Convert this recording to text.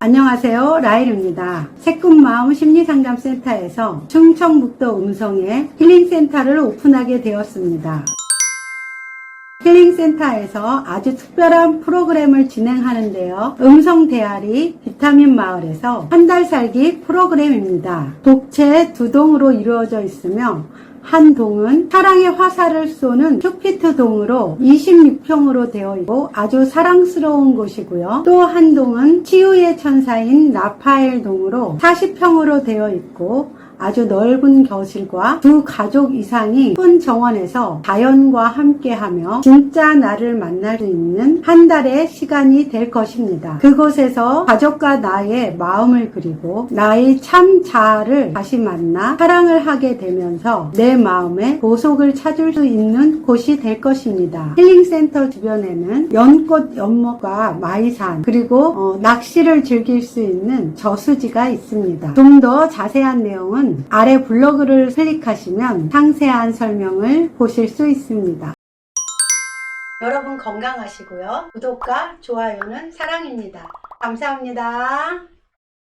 안녕하세요. 라일입니다. 새꿈마음 심리상담센터에서 충청북도 음성에 힐링센터를 오픈하게 되었습니다. 힐링센터에서 아주 특별한 프로그램을 진행하는데요. 음성 대아리 비타민 마을에서 한 달 살기 프로그램입니다. 독채 두 동으로 이루어져 있으며 한 동은 사랑의 화살을 쏘는 큐피트 동으로 26평으로 되어 있고 아주 사랑스러운 곳이고요. 또 한 동은 치유의 천사인 라파엘 동으로 40평으로 되어 있고 아주 넓은 거실과 두 가족 이상이 큰 정원에서 자연과 함께하며 진짜 나를 만날 수 있는 한 달의 시간이 될 것입니다. 그곳에서 가족과 나의 마음을 그리고 나의 참 자아를 다시 만나 사랑을 하게 되면서 내 마음의 보속을 찾을 수 있는 곳이 될 것입니다. 힐링센터 주변에는 연꽃 연못과 마이산 그리고 어, 낚시를 즐길 수 있는 저수지가 있습니다. 좀 더 자세한 내용 은 아래 블로그를 클릭하시면 상세한 설명을 보실 수 있습니다. 여러분 건강하시고요. 구독과 좋아요는 사랑입니다. 감사합니다.